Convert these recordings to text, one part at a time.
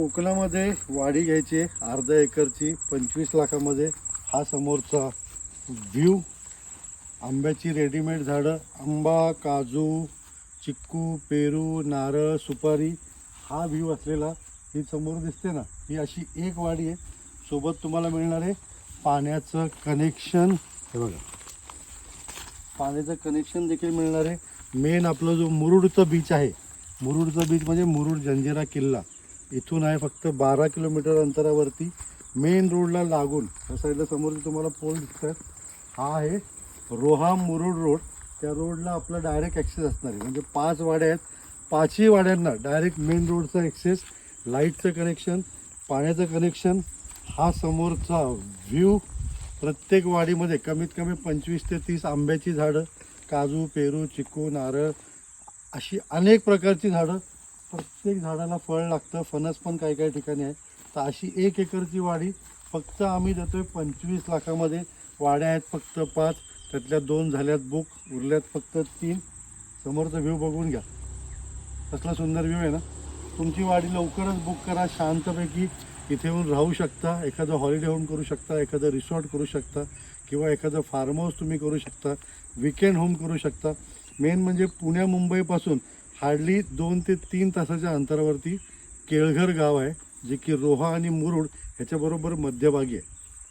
कोकणामध्ये वाडी घ्यायची आहे. अर्धा एकरची पंचवीस लाखामध्ये. हा समोरचा व्ह्यू आंब्याची रेडीमेड झाडं आंबा काजू चिक्कू पेरू नारळ सुपारी हा व्ह्यू असलेला ही समोर दिसते ना. ही अशी एक वाडी आहे. सोबत तुम्हाला मिळणार आहे पाण्याचं कनेक्शन हे बघा. पाण्याचं कनेक्शन देखील मिळणार आहे. मेन आपलं जो मुरुडचं बीच आहे. मुरुडचं बीच म्हणजे मुरुड जंजिरा किल्ला. इथून आहे फक्त बारा किलोमीटर अंतरावरती. मेन रोडला लागून या साईडला समोर तुम्हाला पोल दिसतात. हा आहे रोहा मुरुड रोड. त्या रोडला आपला डायरेक्ट ॲक्सेस असणार आहे. म्हणजे पाच वाड्या आहेत पाचही वाड्यांना डायरेक्ट मेन रोडचा ॲक्सेस लाईटचं कनेक्शन पाण्याचं कनेक्शन हा समोरचा व्ह्यू प्रत्येक वाडीमध्ये कमीत कमी पंचवीस ते तीस आंब्याची झाडं काजू पेरू चिकू नारळ अशी अनेक प्रकारची झाडं प्रत्येक झाडाला फळ लागतं फणस पण काही काही ठिकाणी आहे. तर अशी एक एकरची वाडी फक्त आम्ही देतोय पंचवीस लाखामध्ये. वाड्या आहेत फक्त पाच त्यातल्या दोन झाल्यात बुक उरल्यात फक्त तीन. समोरचा व्ह्यू बघून घ्या. कसला सुंदर व्ह्यू आहे ना. तुमची वाडी लवकरच बुक करा शांतपैकी इथे येऊन राहू शकता. एखादं हॉलिडे होम करू शकता एखादं रिसॉर्ट करू शकता किंवा एखादं फार्म हाऊस तुम्ही करू शकता विकेंड होम करू शकता. मेन म्हणजे पुण्या मुंबईपासून हार्डली दोन ते तीन तासाच्या अंतरावरती केळघर गाव आहे जे की रोहा आणि मुरुड ह्याच्याबरोबर मध्यभागी आहे.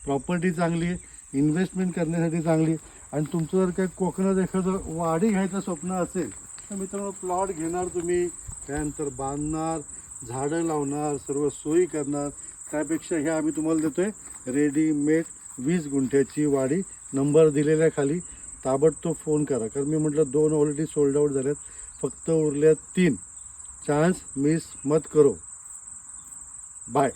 प्रॉपर्टी चांगली आहे इन्व्हेस्टमेंट करण्यासाठी चांगली आहे. आणि तुमचं जर काही कोकणात एखादं वाडी घ्यायचं स्वप्न असेल तर मित्रांनो प्लॉट घेणार तुम्ही. त्यानंतर बांधणार झाडं लावणार सर्व सोयी करणार. त्यापेक्षा हे आम्ही तुम्हाला देतो आहे रेडीमेड वीस गुंठ्याची वाडी नंबर दिलेल्या खाली. ताबडतोब फोन करा. कारण मी म्हटलं दोन ऑलरेडी सोल्ड आउट झाल्यात फक्त उरल्यात तीन. चान्स मिस मत करो. बाय